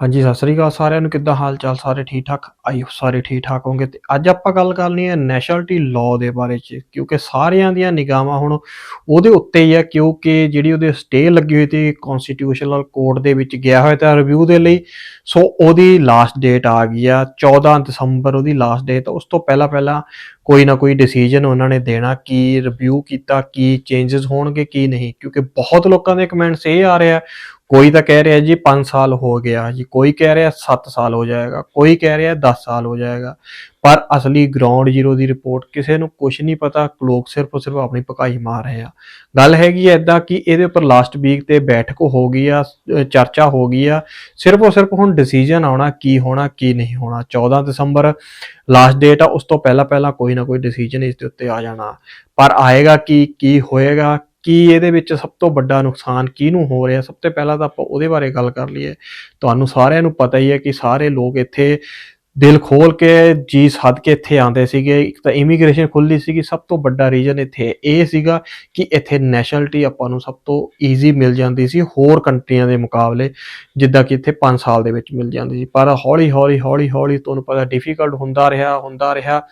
ਹਾਂਜੀ, ਸਤਿ ਸ੍ਰੀ ਅਕਾਲ ਸਾਰਿਆਂ ਨੂੰ। ਕਿੱਦਾਂ ਹਾਲ ਚਾਲ ਸਾਰੇ ਠੀਕ ਠਾਕ ਆਈ ਹੋਪ ਸਾਰੇ ਠੀਕ ਠਾਕ ਹੋਣਗੇ ਤੇ ਅੱਜ ਆਪਾਂ ਗੱਲ ਕਰਨੀ ਹੈ ਨੈਸ਼ਨਲਟੀ ਲਾਅ ਦੇ ਬਾਰੇ ਚ, ਕਿਉਂਕਿ ਸਾਰਿਆਂ ਦੀਆਂ ਨਿਗਾਹਾਂ ਹੁਣ ਉਹਦੇ ਉੱਤੇ ਹੀ ਹੈ ਕਿਉਂਕਿ ਜਿਹੜੀ ਉਹਦੇ ਸਟੇ ਲੱਗੀ ਹੋਈ ਤੇ ਕਨਸਟੀਟਿਊਸ਼ਨਲ ਕੋਰਟ ਦੇ ਵਿੱਚ ਗਿਆ ਹੋਇਆ ਤਾਂ ਰਿਵਿਊ ਦੇ ਲਈ। ਸੋ ਉਹਦੀ ਲਾਸਟ ਡੇਟ ਆ ਗਈ ਆ 14 ਦਸੰਬਰ ਉਹਦੀ ਲਾਸਟ ਡੇਟ ਉਸ ਤੋਂ ਪਹਿਲਾਂ ਪਹਿਲਾਂ ਕੋਈ ਨਾ ਕੋਈ ਡਿਸੀਜਨ ਉਹਨਾਂ ਨੇ ਦੇਣਾ, ਕੀ ਰਿਵਿਊ ਕੀਤਾ, ਕੀ ਚੇਂਜਸ ਹੋਣਗੇ, ਕੀ ਨਹੀਂ। ਕਿਉਂਕਿ ਬਹੁਤ ਲੋਕਾਂ ਦੇ ਕਮੈਂਟਸ ਇਹ ਆ ਰਿਹਾ ਕੋਈ ਤਾਂ ਕਹਿ ਰਿਹਾ ਜੀ 5 ਸਾਲ ਹੋ ਗਿਆ, ਜੀ ਕੋਈ ਕਹਿ ਰਿਹਾ 7 ਸਾਲ ਹੋ ਜਾਏਗਾ, ਕੋਈ ਕਹਿ ਰਿਹਾ 10 ਸਾਲ ਹੋ ਜਾਏਗਾ। ਪਰ ਅਸਲੀ ਗਰਾਊਂਡ ਜ਼ੀਰੋ ਦੀ ਰਿਪੋਰਟ ਕਿਸੇ ਨੂੰ ਕੁਝ ਨਹੀਂ ਪਤਾ, ਲੋਕ ਸਿਰਫ ਸਿਰਫ ਆਪਣੀ ਪਕਾਈ ਮਾਰ ਰਹੇ ਆ। ਗੱਲ ਹੈਗੀ ਐ ਇਦਾਂ ਕਿ ਇਹਦੇ ਉੱਪਰ ਲਾਸਟ ਵੀਕ ਤੇ ਬੈਠਕ ਹੋ ਗਈ ਆ ਚਰਚਾ ਹੋ ਗਈ ਆ, ਸਿਰਫ ਔਰ ਸਿਰਫ ਹੁਣ ਡਿਸੀਜਨ ਆਉਣਾ, ਕੀ ਹੋਣਾ, ਕੀ ਨਹੀਂ ਹੋਣਾ। 14 ਦਸੰਬਰ ਲਾਸਟ ਡੇਟ ਆ, ਉਸ ਤੋਂ ਪਹਿਲਾਂ ਪਹਿਲਾਂ ਕੋਈ ਨਾ ਕੋਈ ਡਿਸੀਜਨ ਇਸ ਦੇ ਉੱਤੇ ਆ ਜਾਣਾ। ਪਰ ਆਏਗਾ ਕੀ ਕੀ ਹੋਏਗਾ ਕੀ ਇਹਦੇ ਵਿੱਚ ਸਭ ਤੋਂ ਵੱਡਾ ਨੁਕਸਾਨ ਕਿਹਨੂੰ ਹੋ ਰਿਹਾ? ਸਭ ਤੋਂ ਪਹਿਲਾਂ ਤਾਂ ਆਪਾਂ ਉਹਦੇ ਬਾਰੇ ਗੱਲ ਕਰ ਲਈਏ। ਤੁਹਾਨੂੰ ਸਾਰਿਆਂ ਨੂੰ ਪਤਾ ਹੀ ਹੈ ਕਿ ਸਾਰੇ ਲੋਕ ਇੱਥੇ ਦਿਲ ਖੋਲ ਕੇ ਜੀ ਸੱਦ ਕੇ ਇੱਥੇ ਆਉਂਦੇ ਸੀਗੇ। ਇੱਕ ਤਾਂ ਇਮੀਗ੍ਰੇਸ਼ਨ ਖੁੱਲੀ ਸੀਗੀ। ਸਭ ਤੋਂ ਵੱਡਾ ਰੀਜ਼ਨ ਇੱਥੇ ਇਹ ਸੀਗਾ ਕਿ ਇੱਥੇ ਨੈਸ਼ਨਲਿਟੀ ਆਪਾਂ ਨੂੰ ਸਭ ਤੋਂ ਈਜ਼ੀ ਮਿਲ ਜਾਂਦੀ ਸੀ ਹੋਰ ਕੰਟਰੀਆਂ ਦੇ ਮੁਕਾਬਲੇ, ਜਿੱਦਾਂ ਕਿ ਇੱਥੇ 5 ਸਾਲ ਦੇ ਵਿੱਚ ਮਿਲ ਜਾਂਦੀ ਸੀ। ਪਰ ਹੌਲੀ ਹੌਲੀ ਹੌਲੀ ਹੌਲੀ ਤੁਹਾਨੂੰ ਪਤਾ ਡਿਫਿਕਲਟ ਹੁੰਦਾ ਰਿਹਾ ਹੁੰਦਾ ਰਿਹਾ।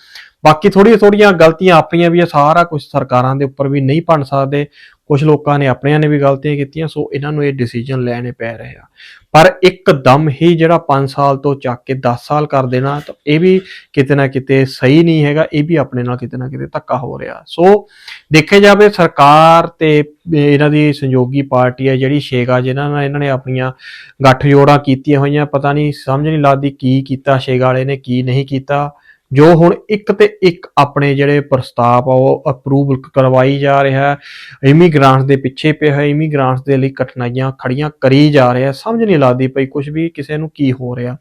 ਬਾਕੀ ਥੋੜੀਆਂ ਥੋੜੀਆਂ ਗਲਤੀਆਂ ਆਪਣੀਆਂ ਵੀ ਆ, ਸਾਰਾ ਕੁਝ ਸਰਕਾਰਾਂ ਦੇ ਉੱਪਰ ਵੀ ਨਹੀਂ ਭੰਨ ਸਕਦੇ। ਕੁਝ ਲੋਕਾਂ ਨੇ ਆਪਣਿਆਂ ਨੇ ਵੀ ਗਲਤੀਆਂ ਕੀਤੀਆਂ, ਸੋ ਇਹਨਾਂ ਨੂੰ ਇਹ ਡਿਸੀਜਨ ਲੈਣੇ ਪੈ ਰਹੇ ਆ। ਪਰ ਇੱਕਦਮ ਹੀ ਜਿਹੜਾ 5 ਸਾਲ ਤੋਂ ਚੱਕ ਕੇ 10 ਸਾਲ ਕਰ ਦੇਣਾ, ਤਾਂ ਇਹ ਵੀ ਕਿਤੇ ਨਾ ਕਿਤੇ ਸਹੀ ਨਹੀਂ ਹੈਗਾ, ਇਹ ਵੀ ਆਪਣੇ ਨਾਲ ਕਿਤੇ ਨਾ ਕਿਤੇ ਧੱਕਾ ਹੋ ਰਿਹਾ। ਸੋ ਦੇਖਿਆ ਜਾਵੇ, ਸਰਕਾਰ ਤੇ ਇਹਨਾਂ ਦੀ ਸੰਯੋਗੀ ਪਾਰਟੀ ਹੈ ਜਿਹੜੀ ਸ਼ੇਗਾ ਜਿਹਨਾਂ ਨਾਲ ਇਹਨਾਂ ਨੇ ਆਪਣੀਆਂ ਗੱਠਜੋੜਾਂ ਕੀਤੀਆਂ ਹੋਈਆਂ, ਪਤਾ ਨਹੀਂ ਸਮਝ ਨਹੀਂ ਲੱਗਦੀ ਕੀ ਕੀਤਾ ਸ਼ੇਗਾ ਵਾਲੇ ਨੇ ਕੀ ਨਹੀਂ ਕੀਤਾ। ਜੋ ਹੁਣ ਇੱਕ ਤੇ ਇੱਕ ਆਪਣੇ ਜਿਹੜੇ ਪ੍ਰਸਤਾਵ ਆ, ਉਹ ਅਪਰੂਵਲ ਕਰਵਾਈ ਜਾ ਰਿਹਾ ਹੈ। ਇਮੀਗ੍ਰਾਂਟਸ ਦੇ ਪਿੱਛੇ ਪਿਆ ਹੋਇਆ ਇਮੀਗ੍ਰਾਂਟਸ ਦੇ ਲਈ ਕਠਿਨਾਈਆਂ ਖੜੀਆਂ ਕਰੀ ਜਾ ਰਿਹਾ ਸਮਝ ਨਹੀਂ ਲੱਗਦੀ ਪਈ ਕੁਝ ਵੀ ਕਿਸੇ ਨੂੰ ਕੀ ਹੋ ਰਿਹਾ।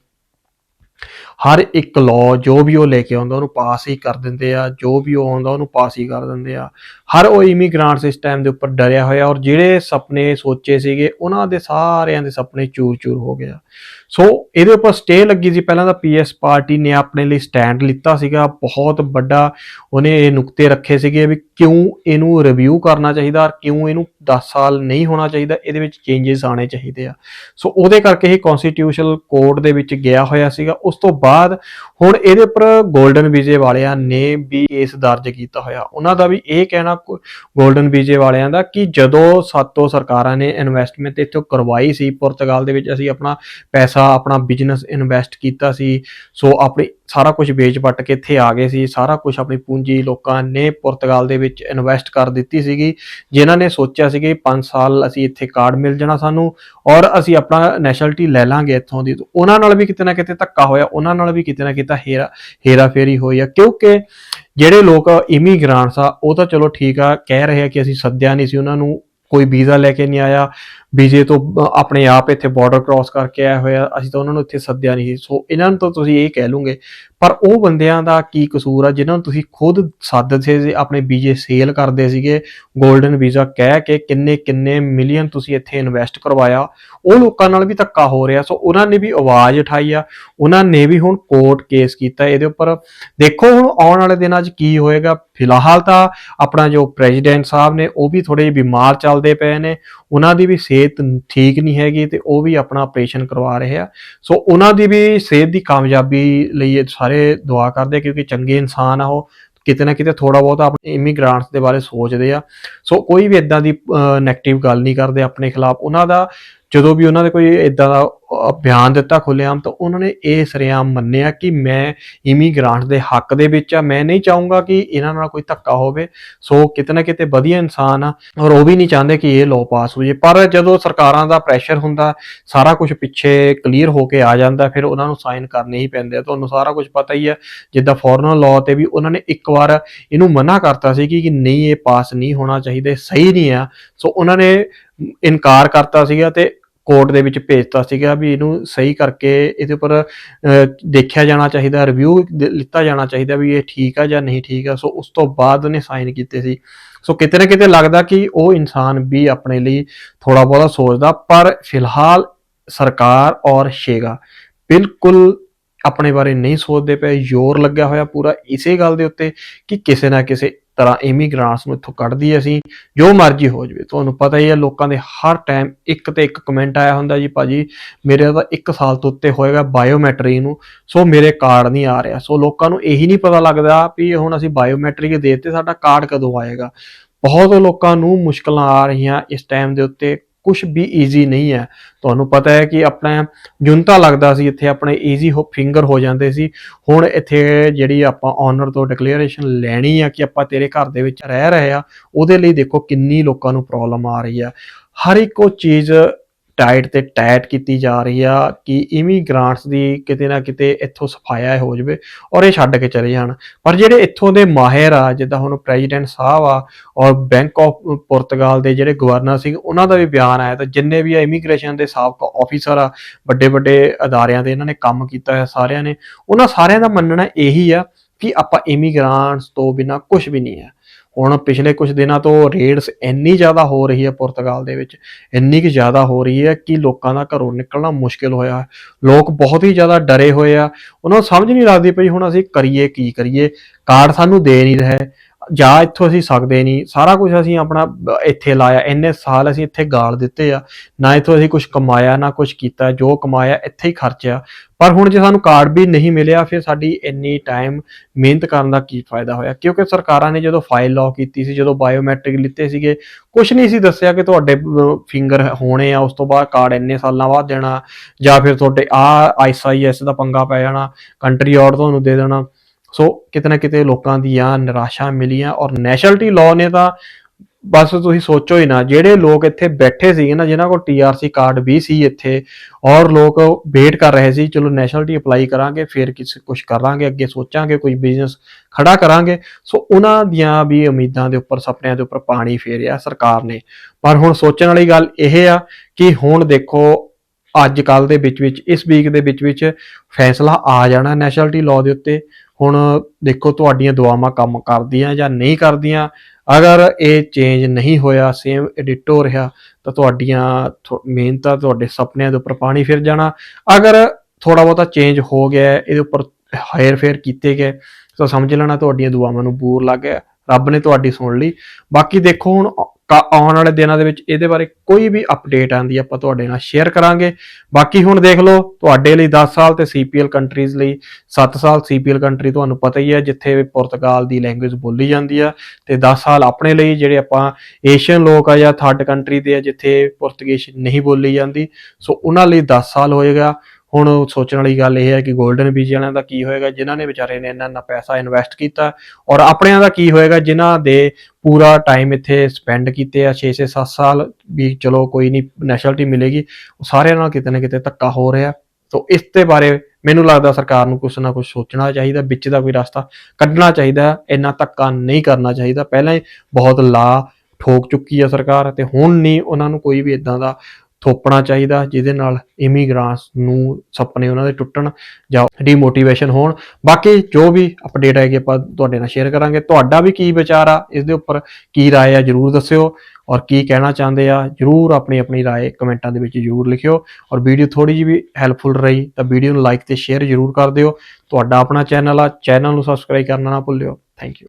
ਹਰ ਇੱਕ ਲਾਅ ਜੋ ਵੀ ਉਹ ਲੈ ਕੇ ਆਉਂਦਾ, ਉਹਨੂੰ ਪਾਸ ਹੀ ਕਰ ਦਿੰਦੇ ਆ। ਜੋ ਵੀ ਉਹ ਆਉਂਦਾ, ਉਹਨੂੰ ਪਾਸ ਹੀ ਕਰ ਦਿੰਦੇ ਆ। ਹਰ ਉਹ ਇਮੀਗ੍ਰਾਂਟਸ ਇਸ ਟਾਈਮ ਦੇ ਉੱਪਰ ਡਰਿਆ ਹੋਇਆ ਔਰ ਜਿਹੜੇ ਸੁਪਨੇ ਸੋਚੇ ਸੀਗੇ, ਉਹਨਾਂ ਦੇ ਸਾਰਿਆਂ ਦੇ ਸੁਪਨੇ ਚੂਰ-ਚੂਰ ਹੋ ਗਿਆ ਸੋ ਇਹਦੇ ਉੱਪਰ ਸਟੇ ਲੱਗੀ ਸੀ। ਪਹਿਲਾਂ ਤਾਂ ਪੀਐਸ ਪਾਰਟੀ ਨੇ ਆਪਣੇ ਲਈ ਸਟੈਂਡ ਲਿੱਤਾ ਸੀਗਾ। ਬਹੁਤ ਵੱਡਾ ਉਹਨੇ ਇਹ ਨੁਕਤੇ ਰੱਖੇ ਸੀਗੇ ਵੀ ਕਿਉਂ ਇਹਨੂੰ ਰਿਵਿਊ ਕਰਨਾ ਚਾਹੀਦਾ ਔਰ ਕਿਉਂ ਇਹਨੂੰ 10 ਸਾਲ ਨਹੀਂ ਹੋਣਾ ਚਾਹੀਦਾ। ਇਹਦੇ ਵਿੱਚ ਚੇਂਜਸ ਆਣੇ ਚਾਹੀਦੇ ਆ। ਸੋ ਉਹਦੇ ਕਰਕੇ ਹੀ ਕਨਸਟੀਟਿਊਸ਼ਨਲ ਕੋਰਟ ਦੇ ਵਿੱਚ ਗਿਆ ਹੋਇਆ ਸੀਗਾ। ਉਸ ਤੋਂ ਬਾਅਦ ਹੁਣ ਇਹਦੇ ਉੱਪਰ 골ਡਨ ਵੀਜ਼ੇ ਵਾਲਿਆਂ ਨੇ ਵੀ ਕੇਸ ਦਰਜ ਕੀਤਾ ਹੋਇਆ। ਉਹਨਾਂ ਦਾ ਵੀ ਇਹ ਕਹਿਣਾ 골ਡਨ ਵੀਜ਼ੇ ਵਾਲਿਆਂ ਦਾ ਕਿ ਜਦੋਂ ਸਾਤੋਂ ਸਰਕਾਰਾਂ ਨੇ ਇਨਵੈਸਟਮੈਂਟ ਇੱਥੋਂ ਕਰਵਾਈ ਸੀ, ਪੁਰਤਗਾਲ ਦੇ ਵਿੱਚ ਅਸੀਂ ਆਪਣਾ ਪੈਸਾ, ਆਪਣਾ ਬਿਜ਼ਨਸ ਇਨਵੈਸਟ ਕੀਤਾ ਸੀ, ਸੋ ਆਪਣੀ ਸਾਰਾ ਕੁਝ ਵੇਚ-ਪੱਟ ਕੇ ਇੱਥੇ ਆ ਗਏ ਸੀ, ਸਾਰਾ ਕੁਝ ਆਪਣੀ ਪੂੰਜੀ ਲੋਕਾਂ ਨੇ ਪੁਰਤਗਾਲ ਦੇ ਵਿੱਚ ਇਨਵੈਸਟ ਕਰ ਦਿੱਤੀ ਸੀਗੀ, ਜਿਨ੍ਹਾਂ ਨੇ ਸੋਚਿਆ ਸੀ ਕਿ 5 ਸਾਲ ਅਸੀਂ ਇੱਥੇ ਕਾਰਡ ਮਿਲ ਜਾਣਾ ਸਾਨੂੰ ਔਰ ਅਸੀਂ ਆਪਣਾ ਨੈਸ਼ਨਲਿਟੀ ਲੈ ਲਾਂਗੇ ਇੱਥੋਂ ਦੀ। ਉਹਨਾਂ ਨਾਲ ਵੀ ਕਿਤੇ ਨਾ ਕਿਤੇ ਧੱਕਾ ਹੋਇਆ, ਉਹਨਾਂ ਨਾਲ ਵੀ ਕਿਤੇ ਨਾ ਕਿਤੇ ਹੇਰਾ ਹੇਰਾ ਫੇਰੀ ਹੋਈ ਆ, ਕਿਉਂਕਿ ਜਿਹੜੇ ਲੋਕ ਇਮੀਗ੍ਰਾਂਟਸ ਆ, ਉਹ ਤਾਂ ਚਲੋ ਠੀਕ ਆ, ਕਹਿ ਰਹੇ ਆ ਕਿ ਅਸੀਂ ਸੱਦਿਆ ਨਹੀਂ ਸੀ ਉਹਨਾਂ ਨੂੰ, ਕੋਈ ਵੀਜ਼ਾ ਲੈ ਕੇ ਨਹੀਂ ਆਇਆ ਬੀਜੇ ਤੋਂ ਆਪਣੇ ਆਪ ਇੱਥੇ ਬਾਰਡਰ ਕ੍ਰਾਸ ਕਰਕੇ ਆਇਆ ਹੋਇਆ, ਅਸੀਂ ਤਾਂ ਉਹਨਾਂ ਨੂੰ ਇੱਥੇ ਸੱਦਿਆ ਨਹੀਂ ਸੀ। ਸੋ, ਇਹਨਾਂ ਨੂੰ ਤਾਂ ਤੁਸੀਂ ਇਹ ਕਹਿ ਲੂਗੇ ਪਰ ਉਹ ਬੰਦਿਆਂ ਦਾ ਕੀ ਕਸੂਰ ਆ, ਜਿਨ੍ਹਾਂ ਨੂੰ ਤੁਸੀਂ ਖੁਦ ਸੱਦਦੇ ਸੀ ਆਪਣੇ ਵੀਜ਼ੇ ਸੇਲ ਕਰਦੇ ਸੀਗੇ 골ਡਨ ਵੀਜ਼ਾ ਕਹਿ ਕੇ ਕਿੰਨੇ ਕਿੰਨੇ ਮਿਲੀਅਨ ਤੁਸੀਂ ਇੱਥੇ ਇਨਵੈਸਟ ਕਰਵਾਇਆ। ਉਹ ਲੋਕਾਂ ਨਾਲ ਵੀ ਧੱਕਾ ਹੋ ਰਿਹਾ, ਸੋ ਉਹਨਾਂ ਨੇ ਵੀ ਆਵਾਜ਼ ਉਠਾਈ ਆ। ਉਹਨਾਂ ਨੇ ਵੀ ਹੁਣ ਕੋਰਟ ਕੇਸ ਕੀਤਾ, ਇਹਦੇ ਉੱਪਰ ਦੇਖੋ ਹੁਣ ਆਉਣ ਵਾਲੇ ਦਿਨਾਂ 'ਚ ਕੀ ਹੋਏਗਾ। ਫਿਲਹਾਲ ਤਾਂ ਆਪਣਾ ਜੋ ਪ੍ਰੈਜ਼ੀਡੈਂਟ ਸਾਹਿਬ ਨੇ, ਉਹ ਵੀ ਥੋੜੇ ਬਿਮਾਰ ਚੱਲਦੇ ਪਏ ਨੇ। ਉਹਨਾਂ ਦੀ ਵੀ ਸਿਹਤ ਠੀਕ ਨਹੀਂ ਹੈਗੀ ਤੇ ਉਹ ਵੀ ਆਪਣਾ ਆਪਰੇਸ਼ਨ ਕਰਵਾ ਰਹੇ ਆ। ਸੋ ਉਹਨਾਂ ਦੀ ਵੀ ਸਿਹਤ ਦੀ ਕਾਮਯਾਬੀ ਲਈ ਸਾਰੇ ਦੁਆ ਕਰਦੇ ਕਿਉਂਕਿ ਚੰਗੇ ਇਨਸਾਨ ਆ ਉਹ। ਕਿਤੇ ਨਾ ਕਿਤੇ ਥੋੜਾ ਬਹੁਤ ਆਪਣੇ ਇਮੀਗ੍ਰਾਂਟਸ ਦੇ ਬਾਰੇ ਸੋਚਦੇ ਆ। ਸੋ ਕੋਈ ਵੀ ਇਦਾਂ ਦੀ 네ਗੇਟਿਵ ਗੱਲ ਨਹੀਂ ਕਰਦੇ ਆਪਣੇ ਖਿਲਾਫ। ਉਹਨਾਂ ਦਾ ਜਦੋਂ ਵੀ ਉਹਨਾਂ ਨੇ ਕੋਈ ਇਦਾਂ ਦਾ ਬਿਆਨ ਦਿੱਤਾ ਖੁੱਲ੍ਹੇਆਮ, ਤਾਂ ਉਹਨਾਂ ਨੇ ਇਹ ਸਰੇਆਮ ਮੰਨਿਆ ਕਿ ਮੈਂ ਇਮੀਗ੍ਰਾਂਟ ਦੇ ਹੱਕ ਦੇ ਵਿੱਚ ਆ। ਮੈਂ ਨਹੀਂ ਚਾਹੂੰਗਾ ਕਿ ਇਹਨਾਂ ਨਾਲ ਕੋਈ ਧੱਕਾ ਹੋਵੇ। ਸੋ ਕਿਤੇ ਨਾ ਕਿਤੇ ਵਧੀਆ ਇਨਸਾਨ ਆ, ਔਰ ਉਹ ਵੀ ਨਹੀਂ ਚਾਹੁੰਦੇ ਕਿ ਇਹ ਲਾਅ ਪਾਸ ਹੋ ਜੇ ਪਰ ਜਦੋਂ ਸਰਕਾਰਾਂ ਦਾ ਪ੍ਰੈਸ਼ਰ ਹੁੰਦਾ, ਸਾਰਾ ਕੁਝ ਪਿੱਛੇ ਕਲੀਅਰ ਹੋ ਕੇ ਆ ਜਾਂਦਾ, ਫਿਰ ਉਹਨਾਂ ਨੂੰ ਸਾਈਨ ਕਰਨੇ ਹੀ ਪੈਂਦੇ ਆ। ਤੁਹਾਨੂੰ ਸਾਰਾ ਕੁਝ ਪਤਾ ਹੀ ਆ, ਜਿੱਦਾਂ ਫੋਰਨ ਲਾਅ ਤੇ ਵੀ ਉਹਨਾਂ ਨੇ ਇੱਕ ਵਾਰ ਇਹਨੂੰ ਮਨਾ ਕਰਤਾ ਸੀ ਕਿ ਨਹੀਂ, ਇਹ ਪਾਸ ਨਹੀਂ ਹੋਣਾ ਚਾਹੀਦਾ, ਸਹੀ ਨਹੀਂ ਆ। ਸੋ ਉਹਨਾਂ ਨੇ ਇਨਕਾਰ ਕਰਤਾ ਸੀਗਾ ਤੇ ਕੋਰਟ ਦੇ ਵਿੱਚ ਭੇਜਤਾ ਸੀਗਾ ਵੀ ਇਹਨੂੰ ਸਹੀ ਕਰਕੇ ਇਹਦੇ ਉੱਪਰ ਦੇਖਿਆ ਜਾਣਾ ਚਾਹੀਦਾ ਰਿਵਿਊ ਲਿੱਤਾ ਜਾਣਾ ਚਾਹੀਦਾ ਵੀ ਇਹ ਠੀਕ ਆ ਜਾਂ ਨਹੀਂ ਠੀਕ ਆ। ਸੋ ਉਸ ਤੋਂ ਬਾਅਦ ਉਹਨੇ ਸਾਈਨ ਕੀਤੇ ਸੀ। ਸੋ ਕਿਤੇ ਨਾ ਕਿਤੇ ਲੱਗਦਾ ਕਿ ਉਹ ਇਨਸਾਨ ਵੀ ਆਪਣੇ ਲਈ ਥੋੜਾ ਬਹੁਤਾ ਸੋਚਦਾ, ਪਰ ਫਿਲਹਾਲ ਸਰਕਾਰ ਔਰ ਸ਼ੇਗਾ ਬਿਲਕੁਲ ਆਪਣੇ ਬਾਰੇ ਨਹੀਂ ਸੋਚਦੇ ਪਏ। ਜ਼ੋਰ ਲੱਗਿਆ ਹੋਇਆ ਪੂਰਾ ਇਸੇ ਗੱਲ ਦੇ ਉੱਤੇ ਕਿ ਕਿਸੇ ਨਾ ਕਿਸੇ ਤਰ੍ਹਾਂ ਇਮੀਗ੍ਰਾਂਟਸ ਨੂੰ ਇੱਥੋਂ ਕੱਢਦੀ ਹੈ ਅਸੀਂ, ਜੋ ਮਰਜ਼ੀ ਹੋ ਜਾਵੇ। ਤੁਹਾਨੂੰ ਪਤਾ ਹੀ ਹੈ ਲੋਕਾਂ ਦੇ ਹਰ ਟਾਈਮ ਇੱਕ ਤੇ ਇੱਕ ਕਮੈਂਟ ਆਇਆ ਹੁੰਦਾ ਜੀ, ਭਾਜੀ ਮੇਰੇ ਤਾਂ 1 ਸਾਲ ਤੋਂ ਉੱਤੇ ਹੋਏਗਾ ਬਾਇਓਮੈਟ੍ਰਿਕ ਨੂੰ, ਸੋ ਮੇਰੇ ਕਾਰਡ ਨਹੀਂ ਆ ਰਿਹਾ। ਸੋ ਲੋਕਾਂ ਨੂੰ ਇਹੀ ਨਹੀਂ ਪਤਾ ਲੱਗਦਾ ਵੀ ਹੁਣ ਅਸੀਂ ਬਾਇਓਮੈਟ੍ਰਿਕ ਦੇ ਦਿੱਤੇ, ਸਾਡਾ ਕਾਰਡ ਕਦੋਂ ਆਏਗਾ। ਬਹੁਤ ਲੋਕਾਂ ਨੂੰ ਮੁਸ਼ਕਲਾਂ ਆ ਰਹੀਆਂ ਇਸ ਟਾਈਮ ਦੇ ਉੱਤੇ। ਕੁਝ ਵੀ ਈਜ਼ੀ ਨਹੀਂ ਹੈ। ਤੁਹਾਨੂੰ ਪਤਾ ਹੈ ਕਿ ਆਪਣਾ ਜੁਨਤਾ ਲੱਗਦਾ ਸੀ, ਇੱਥੇ ਆਪਣੇ ਈਜ਼ੀ ਹੋ ਫਿੰਗਰ ਹੋ ਜਾਂਦੇ ਸੀ। ਹੁਣ ਇੱਥੇ ਜਿਹੜੀ ਆਪਾਂ ਓਨਰ ਤੋਂ ਡਿਕਲੇਰੇਸ਼ਨ ਲੈਣੀ ਆ ਕਿ ਆਪਾਂ ਤੇਰੇ ਘਰ ਦੇ ਵਿੱਚ ਰਹਿ ਰਹੇ ਆ, ਉਹਦੇ ਲਈ ਦੇਖੋ ਕਿੰਨੀ ਲੋਕਾਂ ਨੂੰ ਪ੍ਰੋਬਲਮ ਆ ਰਹੀ ਆ। ਹਰ ਇੱਕ ਉਹ ਚੀਜ਼ ਟਾਈਟ ਤੇ ਟਾਈਟ ਕੀਤੀ ਜਾ ਰਹੀ ਆ, ਕਿ ਇਮੀਗ੍ਰਾਂਟਸ ਦੀ ਕਿਤੇ ਨਾ ਕਿਤੇ ਇੱਥੋਂ ਸਫਾਇਆ ਹੋ ਜਾਵੇ ਔਰ ਇਹ ਛੱਡ ਕੇ ਚਲੇ ਜਾਣ। ਪਰ ਜਿਹੜੇ ਇੱਥੋਂ ਦੇ ਮਾਹਿਰ ਆ, ਜਿੱਦਾਂ ਹੁਣ ਪ੍ਰੈਜ਼ੀਡੈਂਟ ਸਾਹਿਬ ਆ ਔਰ ਬੈਂਕ ਆਫ ਪੁਰਤਗਾਲ ਦੇ ਜਿਹੜੇ ਗਵਰਨਰ ਸੀ ਉਹਨਾਂ ਦਾ ਵੀ ਬਿਆਨ ਆਇਆ ਤਾਂ ਜਿੰਨੇ ਵੀ ਆ ਇਮੀਗ੍ਰੇਸ਼ਨ ਦੇ ਸਾਬਕਾ ਆਫੀਸਰ ਆ ਵੱਡੇ ਵੱਡੇ ਅਦਾਰਿਆਂ ਦੇ ਇਹਨਾਂ ਨੇ ਕੰਮ ਕੀਤਾ ਹੈ ਸਾਰਿਆਂ ਨੇ, ਉਹਨਾਂ ਸਾਰਿਆਂ ਦਾ ਮੰਨਣਾ ਇਹੀ ਆ ਕਿ ਆਪਾਂ ਇਮੀਗ੍ਰਾਂਟਸ ਤੋਂ ਬਿਨਾ ਕੁਝ ਵੀ ਨਹੀਂ ਹੈ। ਹੁਣ ਪਿਛਲੇ ਕੁਝ ਦਿਨਾਂ ਤੋਂ ਰੇਡਸ ਇੰਨੀ ਜ਼ਿਆਦਾ ਹੋ ਰਹੀ ਹੈ ਪੁਰਤਗਾਲ ਦੇ ਵਿੱਚ, ਇੰਨੀ ਕਿ ਜ਼ਿਆਦਾ ਹੋ ਰਹੀ ਹੈ ਕਿ ਲੋਕਾਂ ਦਾ ਘਰੋਂ ਨਿਕਲਣਾ ਮੁਸ਼ਕਿਲ ਹੋਇਆ ਲੋਕ ਬਹੁਤ ਹੀ ਜ਼ਿਆਦਾ ਡਰੇ ਹੋਏ ਆ। ਉਹਨਾਂ ਨੂੰ ਸਮਝ ਨਹੀਂ ਲੱਗਦੀ ਪਈ ਹੁਣ ਅਸੀਂ ਕਰੀਏ ਕੀ ਕਰੀਏ। ਕਾਰਡ ਸਾਨੂੰ ਦੇ ਨਹੀਂ ਰਹੇ। ਜਾਂ ਇੱਥੋਂ ਅਸੀਂ ਸਕਦੇ ਨਹੀਂ। ਸਾਰਾ ਕੁਝ ਅਸੀਂ ਆਪਣਾ ਇੱਥੇ ਲਾਇਆ। ਇੰਨੇ ਸਾਲ ਅਸੀਂ ਇੱਥੇ ਗਾਲ ਦਿੱਤੇ ਆ। ਨਾ ਇੱਥੋਂ ਅਸੀਂ ਕੁਝ ਕਮਾਇਆ, ਨਾ ਕੁਝ ਕੀਤਾ। ਜੋ ਕਮਾਇਆ, ਇੱਥੇ ਹੀ ਖਰਚਿਆ। ਪਰ ਹੁਣ ਜੇ ਸਾਨੂੰ ਕਾਰਡ ਵੀ ਨਹੀਂ ਮਿਲਿਆ, ਫਿਰ ਸਾਡੀ ਇੰਨੀ ਟਾਈਮ ਮਿਹਨਤ ਕਰਨ ਦਾ ਕੀ ਫਾਇਦਾ ਹੋਇਆ? ਕਿਉਂਕਿ ਸਰਕਾਰਾਂ ਨੇ ਜਦੋਂ ਫਾਈਲ ਲਾਅ ਕੀਤੀ ਸੀ, ਜਦੋਂ ਬਾਇਓਮੈਟ੍ਰਿਕ ਲਿੱਤੇ ਸੀਗੇ ਕੁਝ ਨਹੀਂ ਸੀ ਦੱਸਿਆ ਕਿ ਤੁਹਾਡੇ ਫਿੰਗਰ ਹੋਣੇ ਆ। ਉਸ ਤੋਂ ਬਾਅਦ ਕਾਰਡ ਇੰਨੇ ਸਾਲਾਂ ਬਾਅਦ ਦੇਣਾ। ਜਾਂ ਫਿਰ ਤੁਹਾਡੇ ਆ ਆਈਐਸਆਈਐਸ ਦਾ ਪੰਗਾ ਪੈ ਜਾਣਾ। ਕੰਟਰੀ ਆਊਟ ਤੁਹਾਨੂੰ ਦੇ ਦੇਣਾ। ਸੋ ਕਿਤੇ ਨਾ ਕਿਤੇ ਲੋਕਾਂ ਦੀਆਂ ਨਿਰਾਸ਼ਾ ਮਿਲੀਆਂ ਔਰ ਨੈਸ਼ਨਲਟੀ ਲਾਅ ਨੇ ਤਾਂ ਬਸ ਤੁਸੀਂ ਸੋਚੋ ਹੀ ਨਾ, ਜਿਹੜੇ ਲੋਕ ਇੱਥੇ ਬੈਠੇ ਸੀਗੇ ਨਾ, ਜਿਨ੍ਹਾਂ ਕੋਲ ਟੀਆਰਸੀ ਕਾਰਡ ਵੀ ਸੀ ਇੱਥੇ, ਔਰ ਲੋਕ ਵੇਟ ਕਰ ਰਹੇ ਸੀ, ਚਲੋ ਨੈਸ਼ਨਲਟੀ ਅਪਲਾਈ ਕਰਾਂਗੇ, ਫਿਰ ਕਿਸੇ ਕੁਝ ਕਰਾਂਗੇ, ਅੱਗੇ ਸੋਚਾਂਗੇ, ਕੋਈ ਬਿਜ਼ਨਸ ਖੜਾ ਕਰਾਂਗੇ। ਸੋ ਉਹਨਾਂ ਦੀਆਂ ਵੀ ਉਮੀਦਾਂ ਦੇ ਉੱਪਰ, ਸੁਪਨਿਆਂ ਦੇ ਉੱਪਰ ਪਾਣੀ ਫੇਰਿਆ ਸਰਕਾਰ ਨੇ। ਪਰ ਹੁਣ ਸੋਚਣ ਵਾਲੀ ਗੱਲ ਇਹ ਆ ਕਿ ਹੁਣ ਦੇਖੋ, ਅੱਜ ਕੱਲ ਦੇ ਵਿੱਚ ਵਿੱਚ, ਇਸ ਵੀਕ ਦੇ ਵਿੱਚ ਵਿੱਚ ਫੈਸਲਾ ਆ ਜਾਣਾ ਨੈਸ਼ਨਲਟੀ ਲਾਅ ਦੇ ਉੱਤੇ। ਹੁਣ ਦੇਖੋ ਤੁਹਾਡੀਆਂ ਦੁਆਵਾਂ ਕੰਮ ਕਰਦੀਆਂ ਜਾਂ ਨਹੀਂ ਕਰਦੀਆਂ, ਅਗਰ ਇਹ ਚੇਂਜ ਨਹੀਂ ਹੋਇਆ ਸੇਮ ਐਡਿਟੋ ਰਿਹਾ, ਤਾਂ ਤੁਹਾਡੀਆਂ ਥੋ- ਮਿਹਨਤਾਂ ਤੁਹਾਡੇ ਸੁਪਨਿਆਂ ਦੇ ਉੱਪਰ ਪਾਣੀ ਫਿਰ ਜਾਣਾ। ਅਗਰ ਥੋੜਾ ਬਹੁਤਾ ਚੇਂਜ ਹੋ ਗਿਆ, ਇਹਦੇ ਉੱਪਰ ਹਾਇਰ ਫੇਰ ਕੀਤੇ ਗਏ, ਤਾਂ ਸਮਝ ਲੈਣਾ ਤੁਹਾਡੀਆਂ ਦੁਆਵਾਂ ਨੂੰ ਬੂਰ ਲੱਗ ਗਿਆ। ਰੱਬ ਨੇ ਤੁਹਾਡੀ ਸੁਣ ਲਈ। ਬਾਕੀ ਦੇਖੋ ਹੁਣ ਆਉਣ ਵਾਲੇ ਦਿਨਾਂ ਦੇ ਵਿੱਚ ਇਹਦੇ ਬਾਰੇ ਕੋਈ ਵੀ ਅਪਡੇਟ ਆਂਦੀ ਆਪਾਂ ਤੁਹਾਡੇ ਨਾਲ ਸ਼ੇਅਰ ਕਰਾਂਗੇ। ਬਾਕੀ ਹੁਣ ਦੇਖ ਲਓ, ਤੁਹਾਡੇ ਲਈ 10 ਸਾਲ ਤੇ ਸੀਪੀਐਲ ਕੰਟਰੀਜ਼ ਲਈ 7 ਸਾਲ ਸੀਪੀਐਲ ਕੰਟਰੀ ਤੁਹਾਨੂੰ ਪਤਾ ਹੀ ਹੈ ਜਿੱਥੇ ਪੁਰਤਗਾਲ ਦੀ ਲੈਂਗੁਏਜ ਬੋਲੀ ਜਾਂਦੀ ਆ, ਤੇ 10 ਸਾਲ ਆਪਣੇ ਲਈ ਜਿਹੜੇ ਆਪਾਂ ਏਸ਼ੀਅਨ ਲੋਕ ਆ ਜਾਂ ਥਰਡ ਕੰਟਰੀ ਦੇ ਆ, ਜਿੱਥੇ ਪੁਰਤਗੀਜ਼ ਨਹੀਂ ਬੋਲੀ ਜਾਂਦੀ। ਸੋ ਉਹਨਾਂ ਲਈ 10 ਸਾਲ ਹੋਏਗਾ। ਹੁਣ ਸੋਚਣ ਵਾਲੀ ਗੱਲ ਇਹ ਹੈ ਕਿ 골ਡਨ ਵੀਜ਼ੇ ਵਾਲਿਆਂ ਦਾ ਕੀ ਹੋਏਗਾ, ਜਿਨ੍ਹਾਂ ਨੇ ਵਿਚਾਰੇ ਨੇ ਇੰਨਾ ਇੰਨਾ ਪੈਸਾ ਇਨਵੈਸਟ ਕੀਤਾ ਔਰ ਆਪਣਿਆਂ ਦਾ ਕੀ ਹੋਏਗਾ, ਜਿਨ੍ਹਾਂ ਦੇ ਪੂਰਾ ਟਾਈਮ ਇੱਥੇ ਸਪੈਂਡ ਕੀਤੇ ਆ 6-6 7 ਸਾਲ ਵੀ ਚਲੋ ਕੋਈ ਨਹੀਂ ਨੈਸ਼ਨਲਿਟੀ ਮਿਲੇਗੀ ਸਾਰਿਆਂ ਨਾਲ ਕਿਤੇ ਨਾ ਕਿਤੇ ਧੱਕਾ ਹੋ ਰਿਹਾ। ਸੋ ਇਸ ਦੇ ਬਾਰੇ ਮੈਨੂੰ ਲੱਗਦਾ ਸਰਕਾਰ ਨੂੰ ਕੁਛ ਨਾ ਕੁਛ ਸੋਚਣਾ ਚਾਹੀਦਾ, ਵਿੱਚ ਦਾ ਕੋਈ ਰਸਤਾ ਕੱਢਣਾ ਚਾਹੀਦਾ, ਇੰਨਾ ਧੱਕਾ ਨਹੀਂ ਕਰਨਾ ਚਾਹੀਦਾ। ਪਹਿਲਾਂ ਹੀ ਬਹੁਤ ਲਾ ਠੋਕ ਚੁੱਕੀ ਹੈ ਸਰਕਾਰ ਤੇ ਹੁਣ ਨਹੀਂ ਉਹਨਾਂ ਨੂੰ ਕੋਈ ਵੀ ਇਦਾਂ ਦਾ ਥੋਪਣਾ ਚਾਹੀਦਾ, ਜਿਹਦੇ ਨਾਲ ਇਮੀਗ੍ਰਾਂਟਸ ਨੂੰ ਸੁਪਨੇ ਉਹਨਾਂ ਦੇ ਟੁੱਟਣ ਜਾਂ ਡੀਮੋਟੀਵੇਸ਼ਨ ਹੋਣ। ਬਾਕੀ ਜੋ ਵੀ ਅਪਡੇਟ ਹੈਗੀ ਆਪਾਂ ਤੁਹਾਡੇ ਨਾਲ ਸ਼ੇਅਰ ਕਰਾਂਗੇ। ਤੁਹਾਡਾ ਵੀ ਕੀ ਵਿਚਾਰ ਆ? ਇਸ ਦੇ ਉੱਪਰ ਕੀ ਰਾਏ ਆ ਜਰੂਰ ਦੱਸਿਓ। ਔਰ ਕੀ ਕਹਿਣਾ ਚਾਹੁੰਦੇ ਆ, ਜਰੂਰ ਆਪਣੀ ਆਪਣੀ ਰਾਏ ਕਮੈਂਟਾਂ ਦੇ ਵਿੱਚ ਜਰੂਰ ਲਿਖਿਓ। ਔਰ ਵੀਡੀਓ ਥੋੜੀ ਜਿਹੀ ਵੀ ਹੈਲਪਫੁਲ ਰਹੀ, ਤਾਂ ਵੀਡੀਓ ਨੂੰ ਲਾਈਕ ਤੇ ਸ਼ੇਅਰ ਜਰੂਰ ਕਰ ਦਿਓ। ਤੁਹਾਡਾ ਆਪਣਾ ਚੈਨਲ ਆ। ਚੈਨਲ ਨੂੰ ਸਬਸਕ੍ਰਾਈਬ ਕਰਨਾ ਨਾ ਭੁੱਲਿਓ। Thank you